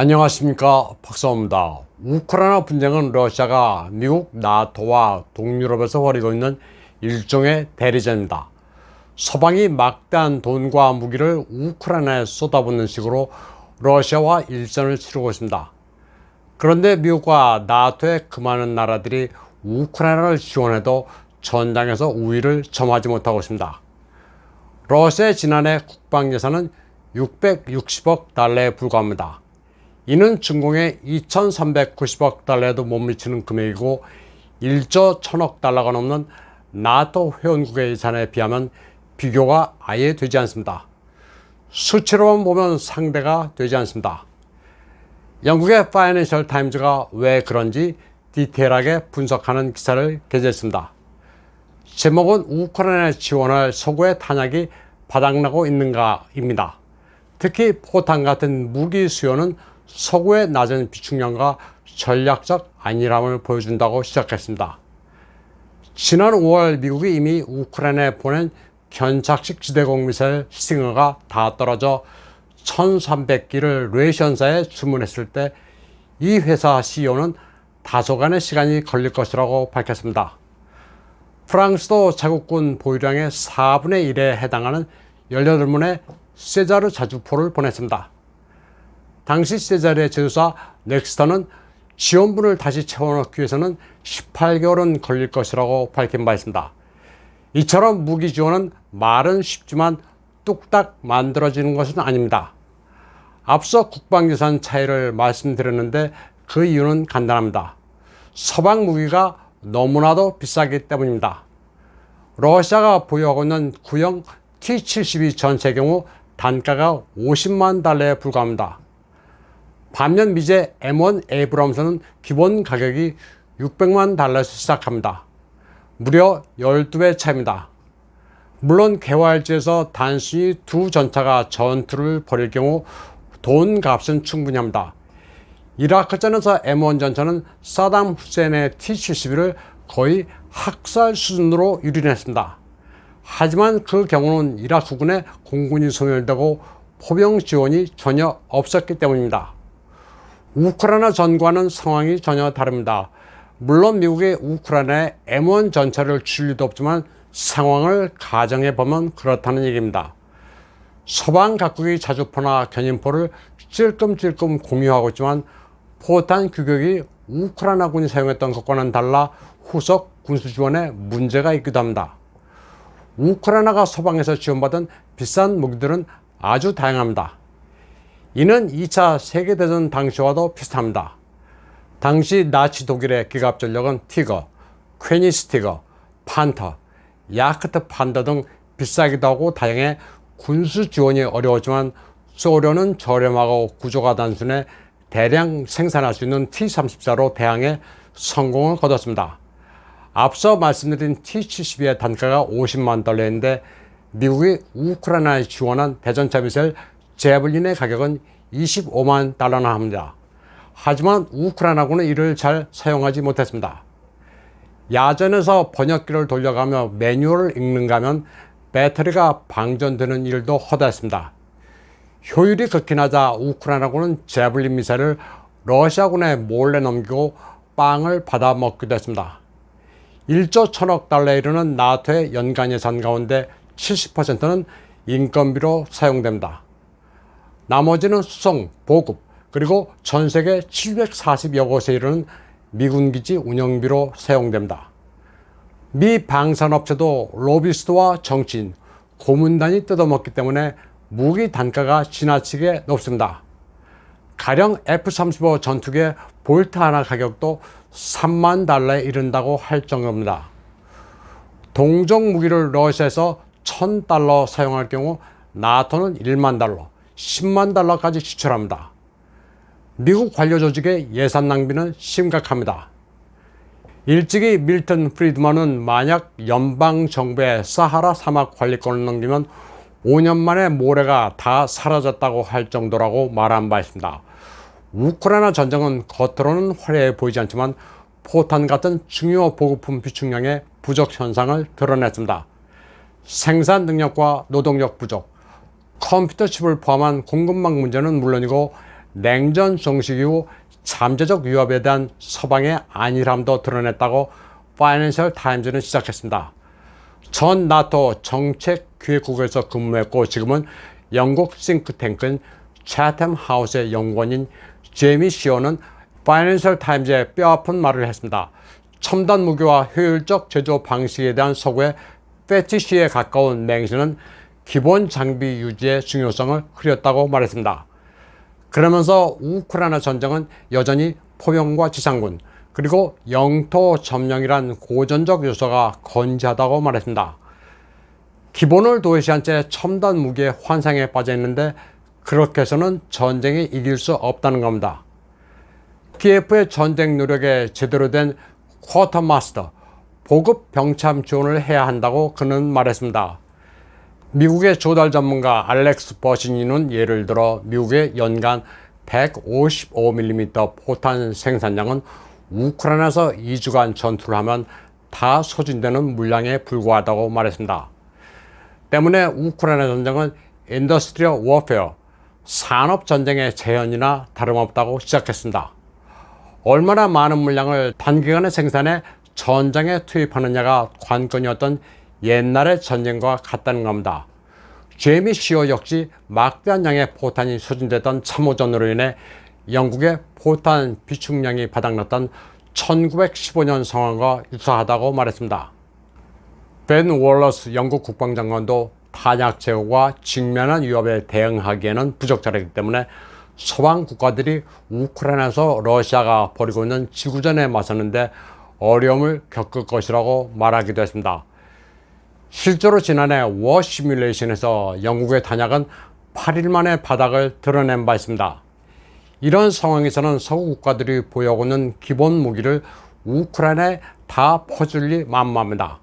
안녕하십니까 박사입니다. 우크라이나 분쟁은 러시아가 미국, 나토와 동유럽에서 벌이고 있는 일종의 대리전입니다. 서방이 막대한 돈과 무기를 우크라이나에 쏟아붓는 식으로 러시아와 일전을 치르고 있습니다. 그런데 미국과 나토의 그 많은 나라들이 우크라이나를 지원해도 전장에서 우위를 점하지 못하고 있습니다. 러시아의 지난해 국방 예산은 660억 달러에 불과합니다. 이는 준공의 2,390억 달러에도 못 미치는 금액이고 1조 1천억 달러가 넘는 나토 회원국의 예산에 비하면 비교가 아예 되지 않습니다. 수치로만 보면 상대가 되지 않습니다. 영국의 파이낸셜 타임즈가 왜 그런지 디테일하게 분석하는 기사를 게재했습니다. 제목은 우크라이나 지원할 서구의 탄약이 바닥나고 있는가입니다. 특히 포탄 같은 무기 수요는 서구의 낮은 비축량과 전략적 안일함을 보여준다고 시작했습니다. 지난 5월 미국이 이미 우크라이나에 보낸 견착식 지대공 미사일 스팅어가 다 떨어져 1300기를 레이션사에 주문했을 때 이 회사 CEO는 다소간의 시간이 걸릴 것이라고 밝혔습니다. 프랑스도 자국군 보유량의 4분의 1에 해당하는 18문의 세자르 자주포를 보냈습니다. 당시 세자르의 제조사 넥스터는 지원분을 다시 채워넣기 위해서는 18개월은 걸릴 것이라고 밝힌 바 있습니다. 이처럼 무기 지원은 말은 쉽지만 뚝딱 만들어지는 것은 아닙니다. 앞서 국방 예산 차이를 말씀드렸는데 그 이유는 간단합니다. 서방 무기가 너무나도 비싸기 때문입니다. 러시아가 보유하고 있는 구형 T-72 전체 경우 단가가 50만 달러에 불과합니다. 반면 미제 M1 에이브럼스는 기본 가격이 600만 달러에서 시작합니다. 무려 12배 차입니다. 물론 개활지에서 단순히 두 전차가 전투를 벌일 경우 돈 값은 충분히 합니다. 이라크전에서 M1 전차는 사담 후센의 T-72를 거의 학살 수준으로 유린했습니다. 하지만 그 경우는 이라크군의 공군이 소멸되고 포병 지원이 전혀 없었기 때문입니다. 우크라이나 전과는 상황이 전혀 다릅니다. 물론 미국이 우크라이나에 M1 전차를 줄 리도 없지만 상황을 가정해 보면 그렇다는 얘기입니다. 서방 각국이 자주포나 견인포를 찔끔찔끔 공유하고 있지만 포탄 규격이 우크라이나군이 사용했던 것과는 달라 후속 군수 지원에 문제가 있기도 합니다. 우크라이나가 서방에서 지원받은 비싼 무기들은 아주 다양합니다. 이는 2차 세계대전 당시와도 비슷합니다. 당시 나치 독일의 기갑 전력은 티거, 퀘니스티거, 판터, 야크트 판더 등 비싸기도 하고 다양해 군수 지원이 어려웠지만 소련은 저렴하고 구조가 단순해 대량 생산할 수 있는 T-34로 대항해 성공을 거뒀습니다. 앞서 말씀드린 T-72의 단가가 50만 달러인데 미국이 우크라이나에 지원한 대전차 미사일 제블린의 가격은 25만 달러나 합니다. 하지만 우크라이나군은 이를 잘 사용하지 못했습니다. 야전에서 번역기를 돌려가며 매뉴얼을 읽는가 하면 배터리가 방전되는 일도 허다했습니다. 효율이 극히 낮아 우크라이나군은 제블린 미사일을 러시아군에 몰래 넘기고 빵을 받아 먹기도 했습니다. 1조 1000억 달러에 이르는 나토의 연간 예산 가운데 70%는 인건비로 사용됩니다. 나머지는 수송, 보급, 그리고 전 세계 740여 곳에 이르는 미군 기지 운영비로 사용됩니다. 미 방산업체도 로비스트와 정치인, 고문단이 뜯어먹기 때문에 무기 단가가 지나치게 높습니다. 가령 F-35 전투기의 볼트 하나 가격도 3만 달러에 이른다고 할 정도입니다. 동종 무기를 러시아에서 1000달러 사용할 경우 나토는 1만 달러, 10만 달러까지 지출합니다. 미국 관료 조직의 예산 낭비는 심각합니다. 일찍이 밀턴 프리드먼은 만약 연방 정부의 사하라 사막 관리권을 넘기면 5년 만에 모래가 다 사라졌다고 할 정도라고 말한 바 있습니다. 우크라이나 전쟁은 겉으로는 화려해 보이지 않지만 포탄 같은 중요 보급품 비축량의 부족 현상을 드러냈습니다. 생산 능력과 노동력 부족, 컴퓨터 칩을 포함한 공급망 문제는 물론이고 냉전 종식 이후 잠재적 위협에 대한 서방의 안일함도 드러냈다고 파이낸셜 타임즈는 시작했습니다. 전 나토 정책 기획국에서 근무했고 지금은 영국 싱크탱크인 차템 하우스의 연구원인 제미 시어는 파이낸셜 타임즈에 뼈아픈 말을 했습니다. 첨단 무기와 효율적 제조 방식에 대한 서구의 패티시에 가까운 맹신은 기본 장비 유지의 중요성을 흐렸다고 말했습니다. 그러면서 우크라이나 전쟁은 여전히 포병과 지상군 그리고 영토 점령이란 고전적 요소가 건재하다고 말했습니다. 기본을 도외시한 채 첨단 무기의 환상에 빠져 있는데 그렇게 해서는 전쟁에 이길 수 없다는 겁니다. 키예프의 전쟁 노력에 제대로 된 쿼터마스터, 보급 병참 지원을 해야 한다고 그는 말했습니다. 미국의 조달 전문가 알렉스 버시니는 예를 들어 미국의 연간 155mm 포탄 생산량은 우크라이나에서 2주간 전투를 하면 다 소진되는 물량에 불과하다고 말했습니다. 때문에 우크라이나 전쟁은 인더스트리얼 워페어, 산업 전쟁의 재현이나 다름없다고 시작했습니다. 얼마나 많은 물량을 단기간에 생산해 전장에 투입하느냐가 관건이었던 옛날의 전쟁과 같다는 겁니다. 제미 시어 역시 막대한 양의 포탄이 소진됐던 참호전으로 인해 영국의 포탄 비축량이 바닥났던 1915년 상황과 유사하다고 말했습니다. 벤 월러스 영국 국방장관도 탄약 제거와 직면한 위협에 대응하기에는 부적절하기 때문에 서방 국가들이 우크라이나에서 러시아가 벌이고 있는 지구전에 맞서는데 어려움을 겪을 것이라고 말하기도 했습니다. 실제로 지난해 워 시뮬레이션에서 영국의 단약은 8일 만에 바닥을 드러낸 바 있습니다. 이런 상황에서는 서구 국가들이 보유하고 있는 기본 무기를 우크라이나에 다 퍼줄리 만무합니다.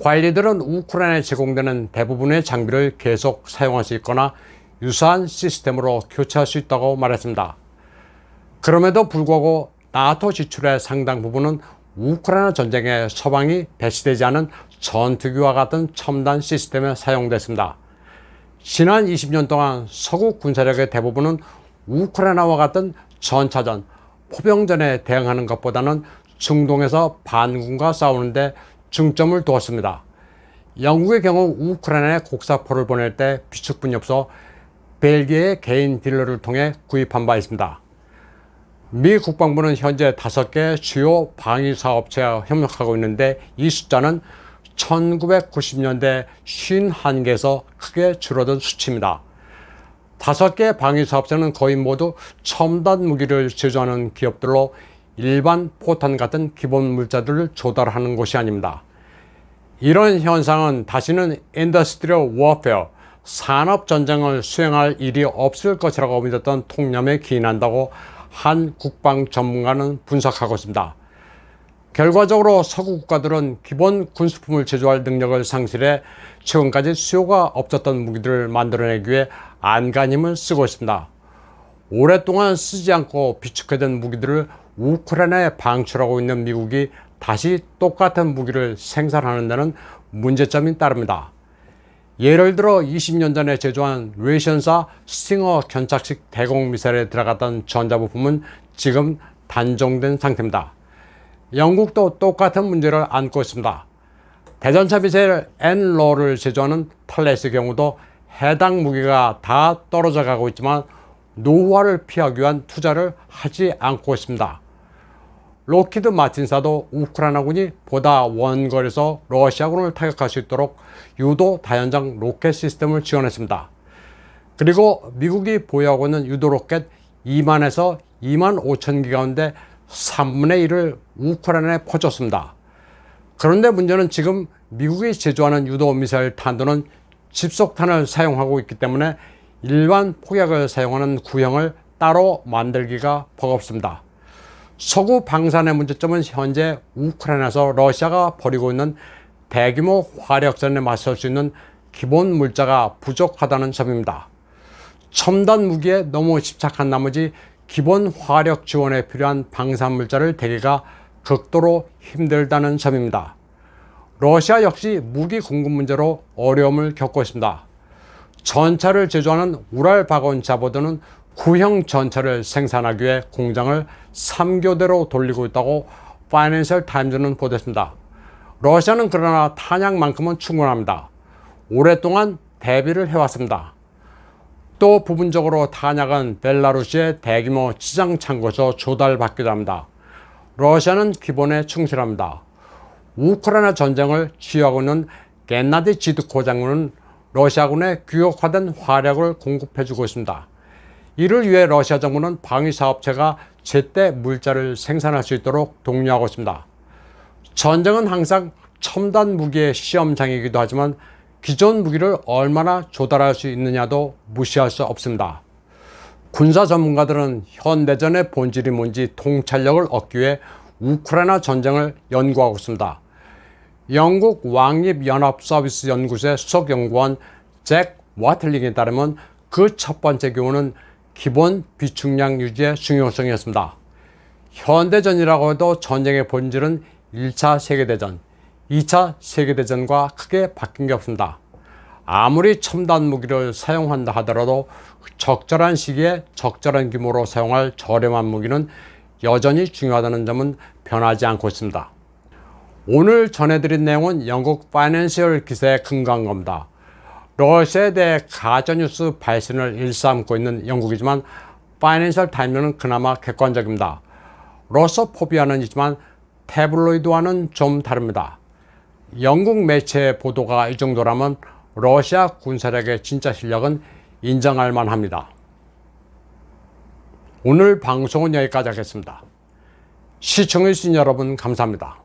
관리들은 우크라이나에 제공되는 대부분의 장비를 계속 사용할 수 있거나 유사한 시스템으로 교체할 수 있다고 말했습니다. 그럼에도 불구하고 나토 지출의 상당 부분은 우크라이나 전쟁에 서방이 배치되지 않은 전투기와 같은 첨단 시스템에 사용됐습니다. 지난 20년 동안 서구 군사력의 대부분은 우크라이나와 같은 전차전, 포병전에 대응하는 것보다는 중동에서 반군과 싸우는데 중점을 두었습니다. 영국의 경우 우크라이나에 곡사포를 보낼 때 비축분이 없어 벨기에의 개인 딜러를 통해 구입한 바 있습니다. 미 국방부는 현재 다섯 개 주요 방위사 업체와 협력하고 있는데 이 숫자는 1990년대 51개에서 크게 줄어든 수치입니다. 다섯 개 방위 사업자는 거의 모두 첨단 무기를 제조하는 기업들로 일반 포탄 같은 기본 물자들을 조달하는 곳이 아닙니다. 이런 현상은 다시는 인더스트리얼 워페어, 산업 전쟁을 수행할 일이 없을 것이라고 믿었던 통념에 기인한다고 한 국방 전문가는 분석하고 있습니다. 결과적으로 서구 국가들은 기본 군수품을 제조할 능력을 상실해 최근까지 수요가 없었던 무기들을 만들어내기 위해 안간힘을 쓰고 있습니다. 오랫동안 쓰지 않고 비축해둔 무기들을 우크라이나에 방출하고 있는 미국이 다시 똑같은 무기를 생산하는 데는 문제점이 따릅니다. 예를 들어 20년 전에 제조한 레이션사 스팅어 견착식 대공 미사일에 들어갔던 전자부품은 지금 단종된 상태입니다. 영국도 똑같은 문제를 안고 있습니다. 대전차 미사일 엔로를 제조하는 탈레스의 경우도 해당 무기가 다 떨어져 가고 있지만 노후화를 피하기 위한 투자를 하지 않고 있습니다. 로키드 마틴사도 우크라이나군이 보다 원거리에서 러시아군을 타격할 수 있도록 유도 다연장 로켓 시스템을 지원했습니다. 그리고 미국이 보유하고 있는 유도 로켓 2만에서 2만 5천 기 가운데 3분의 1을 우크라이나에 퍼줬습니다. 그런데 문제는 지금 미국이 제조하는 유도 미사일 탄도는 집속탄을 사용하고 있기 때문에 일반 폭약을 사용하는 구형을 따로 만들기가 버겁습니다. 서구 방산의 문제점은 현재 우크라이나에서 러시아가 벌이고 있는 대규모 화력전에 맞설 수 있는 기본 물자가 부족하다는 점입니다. 첨단 무기에 너무 집착한 나머지 기본 화력 지원에 필요한 방산 물자를 대기가 극도로 힘들다는 점입니다. 러시아 역시 무기 공급 문제로 어려움을 겪고 있습니다. 전차를 제조하는 우랄 바건 자보드는 구형 전차를 생산하기 위해 공장을 3교대로 돌리고 있다고 파이낸셜 타임즈는 보도했습니다. 러시아는 그러나 탄약만큼은 충분합니다. 오랫동안 대비를 해왔습니다. 또 부분적으로 탄약은 벨라루시의 대규모 지장 창고에서 조달받기도 합니다. 러시아는 기본에 충실합니다. 우크라이나 전쟁을 지휘하고 있는 겐나디 지드코 장군은 러시아군의 규격화된 화력을 공급해주고 있습니다. 이를 위해 러시아 정부는 방위 사업체가 제때 물자를 생산할 수 있도록 독려하고 있습니다. 전쟁은 항상 첨단 무기의 시험장이기도 하지만 기존 무기를 얼마나 조달할 수 있느냐도 무시할 수 없습니다. 군사 전문가들은 현대전의 본질이 뭔지 통찰력을 얻기 위해 우크라이나 전쟁을 연구하고 있습니다. 영국 왕립연합서비스 연구소의 수석 연구원 잭 와틀링에 따르면 그 첫 번째 교훈은 기본 비축량 유지의 중요성이었습니다. 현대전이라고 해도 전쟁의 본질은 1차 세계대전, 2차 세계대전과 크게 바뀐 게 없습니다. 아무리 첨단 무기를 사용한다 하더라도 적절한 시기에 적절한 규모로 사용할 저렴한 무기는 여전히 중요하다는 점은 변하지 않고 있습니다. 오늘 전해드린 내용은 영국 파이낸셜 기사에 근거한 겁니다. 러시아에 대해 가짜뉴스 발신을 일삼고 있는 영국이지만 파이낸셜 타임즈는 그나마 객관적입니다. 러서포비아는 있지만 태블로이드와는 좀 다릅니다. 영국 매체 보도가 이 정도라면 러시아 군사력의 진짜 실력은 인정할 만합니다. 오늘 방송은 여기까지 하겠습니다. 시청해주신 여러분 감사합니다.